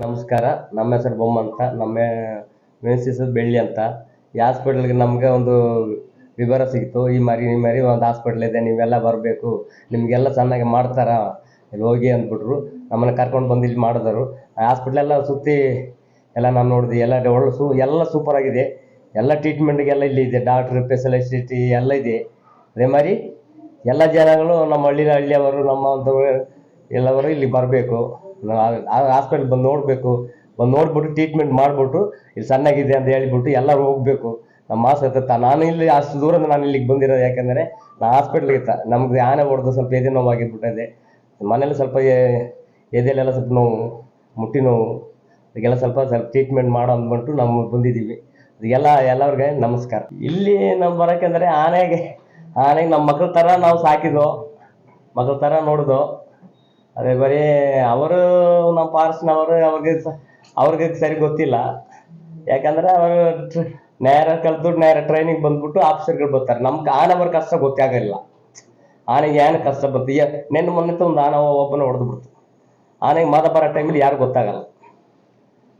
ನಮಸ್ಕಾರ. ನಮ್ಮ ಹೆಸರು ಬೊಮ್ಮ ಅಂತ. ನಮ್ಮ ಮೆಣಸಿಸೋದು ಬೆಳ್ಳಿ ಅಂತ. ಈ ಹಾಸ್ಪಿಟಲ್ಗೆ ನಮಗೆ ಒಂದು ವಿವರ ಸಿಕ್ತು. ಈ ಮಾರಿ, ಈ ಮರಿ ಒಂದು ಹಾಸ್ಪಿಟ್ಲ್ ಇದೆ. ನೀವೆಲ್ಲ ಬರಬೇಕು. ನಿಮಗೆಲ್ಲ ಚೆನ್ನಾಗಿ ಮಾಡ್ತಾರ. ಇಲ್ಲಿ ಹೋಗಿ ಅಂದ್ಬಿಟ್ರು. ನಮ್ಮನ್ನು ಕರ್ಕೊಂಡು ಬಂದು ಇಲ್ಲಿ ಮಾಡಿದ್ರು. ಹಾಸ್ಪಿಟ್ಲೆಲ್ಲ ಸುತ್ತಿ ಎಲ್ಲ ನಾನು ನೋಡಿದೆ. ಎಲ್ಲ ಒಳ್ಳೆ ಸು, ಎಲ್ಲ ಸೂಪರ್ ಆಗಿದೆ. ಎಲ್ಲ ಟ್ರೀಟ್ಮೆಂಟ್ಗೆಲ್ಲ ಇಲ್ಲಿ ಇದೆ. ಡಾಕ್ಟ್ರ್ ಫೆಸಿಲಿಟಿ ಎಲ್ಲ ಇದೆ. ಅದೇ ಮಾರಿ, ಎಲ್ಲ ಜನಗಳು ನಮ್ಮ ಹಳ್ಳಿ ಹಳ್ಳಿಯವರು, ನಮ್ಮ ಎಲ್ಲವರು ಇಲ್ಲಿ ಬರಬೇಕು. ಹಾಸ್ಪಿಟ್ಲ್ ಬಂದು ನೋಡಬೇಕು. ಬಂದು ನೋಡ್ಬಿಟ್ಟು ಟ್ರೀಟ್ಮೆಂಟ್ ಮಾಡಿಬಿಟ್ಟು ಇಲ್ಲಿ ಸಣ್ಣಗಿದೆ ಅಂತ ಹೇಳಿಬಿಟ್ಟು ಎಲ್ಲರೂ ಹೋಗಬೇಕು. ನಮ್ಮ ಆಸಕ್ತ ನಾನು ಇಲ್ಲಿ ಅಷ್ಟು ದೂರದಿಂದ ನಾನು ಇಲ್ಲಿಗೆ ಬಂದಿರೋದು ಯಾಕೆಂದರೆ ನಾ ಹಾಸ್ಪಿಟ್ಲಿಗೆ ತ ನಮ್ಗೆ ಆನೆ ಹೊಡೆದು ಸ್ವಲ್ಪ ಎದೆ ನೋವಾಗಿಬಿಟ್ಟಿದೆ ಮನೇಲಿ ಸ್ವಲ್ಪ ಎದೆಲೆಲ್ಲ ಸ್ವಲ್ಪ ನೋವು, ಮುಟ್ಟಿ ನೋವು, ಅದಕ್ಕೆಲ್ಲ ಸ್ವಲ್ಪ ಸ್ವಲ್ಪ ಟ್ರೀಟ್ಮೆಂಟ್ ಮಾಡೋ ಅಂದ್ಬಿಟ್ಟು ನಾವು ಬಂದಿದ್ದೀವಿ. ಅದಕ್ಕೆಲ್ಲ ಎಲ್ಲರಿಗೆ ನಮಸ್ಕಾರ. ಇಲ್ಲಿ ನಾವು ಬರೋಕೆಂದರೆ ಆನೆಗೆ ಆನೆಗೆ ನಮ್ಮ ಮಕ್ಳ ಥರ ನಾವು ಸಾಕಿದೋ ಮಕ್ಳ ಥರ ನೋಡಿದ್ವು. ಅದೇ ಬರೀ ಅವರು ನಮ್ಮ ಪಾರ್ಸ್ನವರು ಅವ್ರಿಗೆ ಅವ್ರಿಗೆ ಸರಿ ಗೊತ್ತಿಲ್ಲ. ಯಾಕಂದ್ರೆ ಅವರು ನೇರ ಕಲ್ತು ನೇರ ಟ್ರೈನಿಂಗ್ ಬಂದ್ಬಿಟ್ಟು ಆಫೀಸರ್ಗಳು ಬರ್ತಾರೆ. ನಮ್ಗೆ ಆನೆ ಕಷ್ಟ ಗೊತ್ತಾಗಲಿಲ್ಲ ಆನೆಗೆ ಏನು ಕಷ್ಟ ಬಂತು? ನೆನ್ನೆ ಮೊನ್ನೆ ಒಂದು ಆನೆ ಒಬ್ಬನ ಹೊಡೆದು ಬಿಡ್ತು. ಆನೆಗೆ ಮದ ಬರೋ ಟೈಮಲ್ಲಿ ಯಾರು ಗೊತ್ತಾಗಲ್ಲ.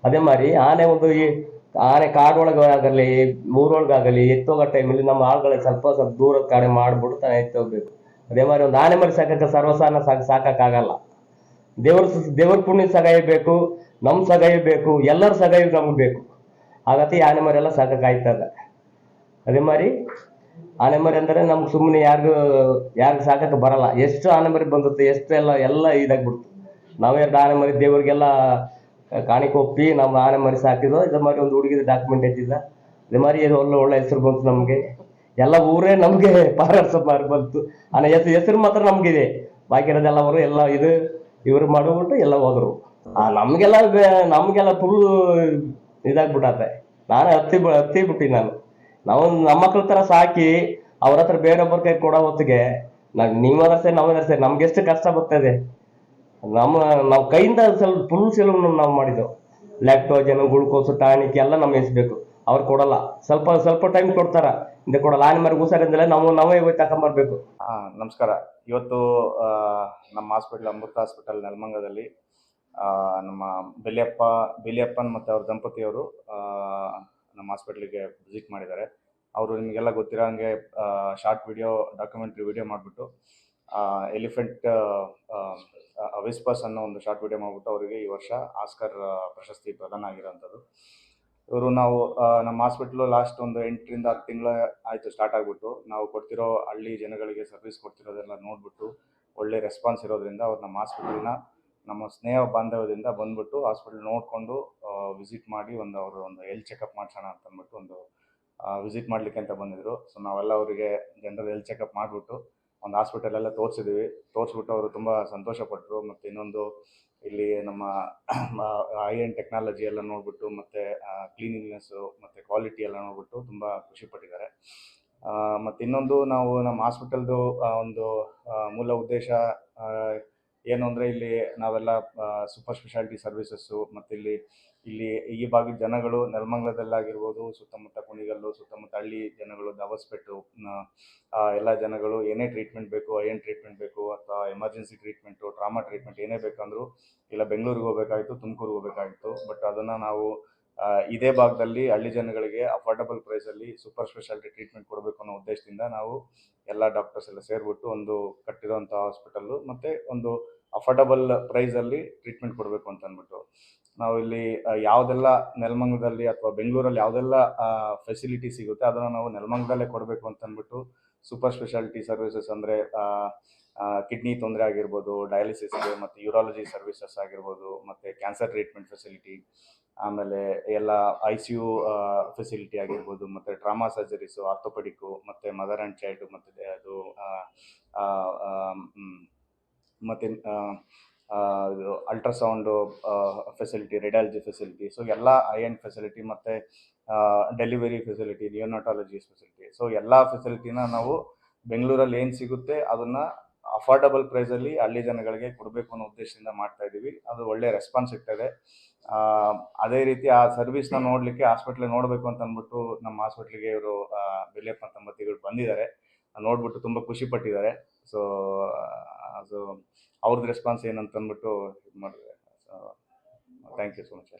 ಅದೇ ಮಾರಿ ಆನೆ ಒಂದು ಈ, ಆನೆ ಕಾಡೊಳಗೆ ಆಗಲಿ ಊರೊಳಗಾಗಲಿ, ಎತ್ತೋಗೋ ಟೈಮಲ್ಲಿ ನಮ್ಮ ಆಳುಗಳಿಗೆ ಸ್ವಲ್ಪ ಸ್ವಲ್ಪ ದೂರ ಕಡೆ ಮಾಡಿಬಿಟ್ಟು ತಾನೇ ಎತ್ತೋಗ್ಬೇಕು. ಅದೇ ಮಾರಿ ಒಂದು ಆನೆ ಮರಿ ಸಾಕಕ್ಕೆ ಸರ್ವಸಾನ ಸಾಕು ಸಾಕಕ್ಕಾಗಲ್ಲ ದೇವ್ರ ದೇವ್ರ ಪುಣ್ಯ ಸಗಾಯ ಬೇಕು ನಮ್ಮ ಸಗಾಯ ಬೇಕು, ಎಲ್ಲರ ಸಗಾಯ ನಮ್ಗೆ ಬೇಕು. ಆಗತ್ತೆ ಆನೆ ಮರಿ ಎಲ್ಲ ಸಾಕಕ್ಕಾಯ್ತದ ಅದೇ ಮಾರಿ ಆನೆ ಮರಿ ಅಂದರೆ ನಮ್ಗೆ ಸುಮ್ಮನೆ ಯಾರಿಗೂ ಯಾರಿಗೂ ಸಾಕಕ್ಕೆ ಬರಲ್ಲ. ಎಷ್ಟು ಆನೆ ಮರಿ ಬಂದತ್ತೆ ಎಷ್ಟು ಎಲ್ಲ ಎಲ್ಲ ಇದಾಗ್ಬಿಡ್ತು. ನಾವೆರಡು ಆನೆ ಮರಿ ದೇವ್ರಿಗೆಲ್ಲ ಕಾಣಿಕೆ ಒಪ್ಪಿ ನಮ್ಮ ಆನೆ ಮರಿ ಸಾಕಿದ್ವು. ಇದೇ ಮಾರಿ ಒಂದು ಹುಡುಗಿದ ಡಾಕ್ಯುಮೆಂಟ್ ಎತ್ತಿದ್ದ ಇದೇ ಮಾರಿ ಇದು ಒಳ್ಳೆ ಒಳ್ಳೆ ಹೆಸರು ಬಂತು ನಮಗೆ. ಎಲ್ಲ ಊರೇ ನಮಗೆ ಪಾರಾಡ್ಸ ಮಾರಿ ಬಂತು. ಆನೆ ಹೆಸರು ಹೆಸರು ಮಾತ್ರ ನಮಗಿದೆ. ಬಾಕಿ ಇರೋದೆಲ್ಲ ಅವರು ಎಲ್ಲ ಇದು. ಇವರು ಮಾಡಿಬಿಟ್ಟು ಎಲ್ಲ ಹೋದ್ರು ಆ, ನಮಗೆಲ್ಲ ನಮಗೆಲ್ಲ ಫುಲ್ ಇದಾಗ್ಬಿಟ್ಟತೆ ನಾನೇ ಹತ್ತಿ ಹತ್ತಿ ಬಿಟ್ಟಿ ನಾನು. ನಾವು ನಮ್ಮ ಮಕ್ಳ ತರ ಸಾಕಿ ಅವ್ರ ಹತ್ರ ಬೇರೊಬ್ಬರ ಕೈ ಕೊಡೋ ಹೊತ್ತಿಗೆ ನಾವ್ ನೀವ್ ಸರಿ ನಾವ್ ಅದರ್ಸೆ ನಮ್ಗೆ ಎಷ್ಟು ಕಷ್ಟ ಬರ್ತದೆ ನಮ್ಮ, ನಾವು ಕೈಯಿಂದ ಸ್ವಲ್ಪ ಫುಲ್ ಸೆಲವು ನಾವು ಮಾಡಿದ್ದೆವು ಲ್ಯಾಕ್ಟೋಜನ್ ಗ್ಲುಕೋಸ್ ಟಾನಿಕ್ ಎಲ್ಲ ನಮ್ಗೆ ಎಸ್ಬೇಕು ಅವ್ರು ಕೊಡಲ್ಲ. ಸ್ವಲ್ಪ ಸ್ವಲ್ಪ ಟೈಮ್ ಕೊಡ್ತಾರ. ಹಿಂದೆ ಕೊಡಲ್ಲ. ಆನೆ ಮರಿ ಹುಷಾರಿಂದಲೇ ನಾವು, ನಾವೇ ಹೋಗಿ ತಗೊಂಬರ್ಬೇಕು ಹಾ, ನಮಸ್ಕಾರ. ಇವತ್ತು ನಮ್ಮ ಹಾಸ್ಪಿಟಲ್ ಅಮೃತ ಹಾಸ್ಪಿಟಲ್ ನೆಲಮಂಗದಲ್ಲಿ ನಮ್ಮ ಬೆಲಿಯಪ್ಪ ಬೆಲಿಯಪ್ಪನ್ ಮತ್ತು ಅವ್ರ ದಂಪತಿಯವರು ನಮ್ಮ ಹಾಸ್ಪಿಟ್ಲಿಗೆ ವಿಸಿಟ್ ಮಾಡಿದ್ದಾರೆ. ಅವರು ನಿಮಗೆಲ್ಲ ಗೊತ್ತಿರೋ ಹಂಗೆ ಶಾರ್ಟ್ ವಿಡಿಯೋ ಡಾಕ್ಯುಮೆಂಟ್ರಿ ವಿಡಿಯೋ ಮಾಡಿಬಿಟ್ಟು ಎಲಿಫೆಂಟ್ ಅವಿಸ್ಪಸ್ ಅನ್ನೋ ಒಂದು ಶಾರ್ಟ್ ವಿಡಿಯೋ ಮಾಡಿಬಿಟ್ಟು ಅವರಿಗೆ ಈ ವರ್ಷ ಆಸ್ಕರ್ ಪ್ರಶಸ್ತಿ ಪ್ರದಾನ ಆಗಿರೋಂಥದ್ದು. ಇವರು ನಾವು ನಮ್ಮ ಹಾಸ್ಪಿಟ್ಲು ಲಾಸ್ಟ್ ಒಂದು ಎಂಟರಿಂದ ಹತ್ತು ತಿಂಗಳ ಆಯಿತು ಸ್ಟಾರ್ಟ್ ಆಗಿಬಿಟ್ಟು. ನಾವು ಕೊಡ್ತಿರೋ ಹಳ್ಳಿ ಜನಗಳಿಗೆ ಸರ್ವಿಸ್ ಕೊಡ್ತಿರೋದೆಲ್ಲ ನೋಡಿಬಿಟ್ಟು ಒಳ್ಳೆ ರೆಸ್ಪಾನ್ಸ್ ಇರೋದ್ರಿಂದ ಅವ್ರು ನಮ್ಮ ಹಾಸ್ಪಿಟಲ್ನ ನಮ್ಮ ಸ್ನೇಹ ಬಾಂಧವ್ಯದಿಂದ ಬಂದ್ಬಿಟ್ಟು ಹಾಸ್ಪಿಟಲ್ ನೋಡಿಕೊಂಡು ವಿಸಿಟ್ ಮಾಡಿ ಒಂದು ಅವರು ಒಂದು ಹೆಲ್ತ್ ಚೆಕಪ್ ಮಾಡಿಸೋಣ ಅಂತ ಅಂದ್ಬಿಟ್ಟು ಒಂದು ವಿಸಿಟ್ ಮಾಡಲಿಕ್ಕೆ ಅಂತ ಬಂದಿದ್ರು. ಸೊ ನಾವೆಲ್ಲ ಅವರಿಗೆ ಜನರಲ್ ಹೆಲ್ತ್ ಚೆಕಪ್ ಮಾಡಿಬಿಟ್ಟು ಒಂದು ಹಾಸ್ಪಿಟಲೆಲ್ಲ ತೋರಿಸಿದ್ವಿ. ತೋರಿಸ್ಬಿಟ್ಟು ಅವರು ತುಂಬ ಸಂತೋಷಪಟ್ಟರು ಮತ್ತು ಇನ್ನೊಂದು ಇಲ್ಲಿ ನಮ್ಮ ಐ ಎನ್ ಟೆಕ್ನಾಲಜಿ ಎಲ್ಲ ನೋಡಿಬಿಟ್ಟು ಮತ್ತು ಕ್ಲೀನಿಂಗ್ನೆಸ್ಸು ಮತ್ತು ಕ್ವಾಲಿಟಿ ಎಲ್ಲ ನೋಡಿಬಿಟ್ಟು ತುಂಬ ಖುಷಿಪಟ್ಟಿದ್ದಾರೆ ಮತ್ತು ಇನ್ನೊಂದು ನಾವು ನಮ್ಮ ಹಾಸ್ಪಿಟಲ್ದು ಒಂದು ಮೂಲ ಉದ್ದೇಶ ಏನು ಅಂದರೆ ಇಲ್ಲಿ ನಾವೆಲ್ಲ ಸೂಪರ್ ಸ್ಪೆಷಾಲಿಟಿ ಸರ್ವಿಸಸ್ಸು ಮತ್ತು ಇಲ್ಲಿ ಇಲ್ಲಿ ಈ ಭಾಗದ ಜನಗಳು ನೆಲಮಂಗಲದಲ್ಲಾಗಿರ್ಬೋದು, ಸುತ್ತಮುತ್ತ ಕುಣಿಗಲ್ಲು, ಸುತ್ತಮುತ್ತ ಹಳ್ಳಿ ಜನಗಳು, ದವಸ್ಪೆಟ್ಟು ಎಲ್ಲ ಜನಗಳು ಏನೇ ಟ್ರೀಟ್ಮೆಂಟ್ ಬೇಕು ಏನು ಟ್ರೀಟ್ಮೆಂಟ್ ಬೇಕು, ಅಥವಾ ಎಮರ್ಜೆನ್ಸಿ ಟ್ರೀಟ್ಮೆಂಟು ಟ್ರಾಮಾ ಟ್ರೀಟ್ಮೆಂಟ್ ಏನೇ ಬೇಕಂದ್ರೂ, ಇಲ್ಲ ಬೆಂಗಳೂರಿಗೆ ಹೋಗಬೇಕಾಗಿತ್ತು ತುಮಕೂರಿಗೆ ಹೋಗಬೇಕಾಗಿತ್ತು ಬಟ್ ಅದನ್ನು ನಾವು ಇದೇ ಭಾಗದಲ್ಲಿ ಹಳ್ಳಿ ಜನಗಳಿಗೆ ಅಫೋರ್ಡಬಲ್ ಪ್ರೈಸಲ್ಲಿ ಸೂಪರ್ ಸ್ಪೆಷಾಲಿಟಿ ಟ್ರೀಟ್ಮೆಂಟ್ ಕೊಡಬೇಕು ಅನ್ನೋ ಉದ್ದೇಶದಿಂದ ನಾವು ಎಲ್ಲ ಡಾಕ್ಟರ್ಸ್ ಎಲ್ಲ ಸೇರಿಬಿಟ್ಟು ಒಂದು ಕಟ್ಟಿರೋಂಥ ಹಾಸ್ಪಿಟಲ್ಲು ಮತ್ತು ಒಂದು ಅಫೋರ್ಡಬಲ್ ಪ್ರೈಸಲ್ಲಿ ಟ್ರೀಟ್ಮೆಂಟ್ ಕೊಡಬೇಕು ಅಂತ ಅಂದ್ಬಿಟ್ಟು. ನಾವು ಇಲ್ಲಿ ಯಾವುದೆಲ್ಲ ನೆಲಮಂಗಲದಲ್ಲಿ ಅಥವಾ ಬೆಂಗಳೂರಲ್ಲಿ ಯಾವುದೆಲ್ಲ ಫೆಸಿಲಿಟಿ ಸಿಗುತ್ತೆ ಅದನ್ನು ನಾವು ನೆಲಮಂಗದಲ್ಲೇ ಕೊಡಬೇಕು ಅಂತ ಅಂದ್ಬಿಟ್ಟು ಸೂಪರ್ ಸ್ಪೆಷಾಲಿಟಿ ಸರ್ವಿಸಸ್ ಅಂದರೆ ಕಿಡ್ನಿ ತೊಂದರೆ ಆಗಿರ್ಬೋದು ಡಯಾಲಿಸಿಸ್ಗೆ ಮತ್ತು ಯೂರಾಲಜಿ ಸರ್ವಿಸಸ್ ಆಗಿರ್ಬೋದು, ಮತ್ತು ಕ್ಯಾನ್ಸರ್ ಟ್ರೀಟ್ಮೆಂಟ್ ಫೆಸಿಲಿಟಿ ಆಮೇಲೆ ಎಲ್ಲ ಐ ಸಿ ಯು ಫೆಸಿಲಿಟಿ ಆಗಿರ್ಬೋದು, ಮತ್ತು ಟ್ರಾಮಾ ಸರ್ಜರೀಸು ಆರ್ಥೋಪೆಡಿಕ್ಕು ಮತ್ತು ಮದರ್ ಆ್ಯಂಡ್ ಚೈಲ್ಡ್ ಮತ್ತು ಅದು ಮತ್ತೆ ultrasound facility radiology facility so ಎಲ್ಲ ಐ ಎಂಡ್ ಫೆಸಿಲಿಟಿ ಮತ್ತು delivery facility neonatology facility so ಎಲ್ಲ ಫೆಸಿಲಿಟಿನ ನಾವು ಬೆಂಗಳೂರಲ್ಲಿ ಏನು ಸಿಗುತ್ತೆ, ಅದನ್ನು ಅಫೋರ್ಡಬಲ್ ಪ್ರೈಸಲ್ಲಿ ಹಳ್ಳಿ ಜನಗಳಿಗೆ ಕೊಡಬೇಕು ಅನ್ನೋ ಉದ್ದೇಶದಿಂದ ಮಾಡ್ತಾ ಇದ್ದೀವಿ. ಅದು ಒಳ್ಳೆ ರೆಸ್ಪಾನ್ಸ್ ಸಿಗ್ತದೆ ಅದೇ ರೀತಿ ಆ ಸರ್ವಿಸ್ನ ನೋಡಲಿಕ್ಕೆ ಹಾಸ್ಪಿಟ್ಲ್ ನೋಡಬೇಕು ಅಂತ ಅಂದ್ಬಿಟ್ಟು ನಮ್ಮ ಹಾಸ್ಪಿಟ್ಲಿಗೆ ಇವರು ಬೆಲೆಯಪ್ಪ ದಂಪತಿಗಳು ಬಂದಿದ್ದಾರೆ. ನೋಡ್ಬಿಟ್ಟು ತುಂಬ ಖುಷಿ ಪಟ್ಟಿದ್ದಾರೆ. ಸೊ ಅದು ಅವ್ರದ್ದು ರೆಸ್ಪಾನ್ಸ್ ಏನಂತ ಅಂದ್ಬಿಟ್ಟು ಇದು ಮಾಡಿದ್ದಾರೆ so thank you so much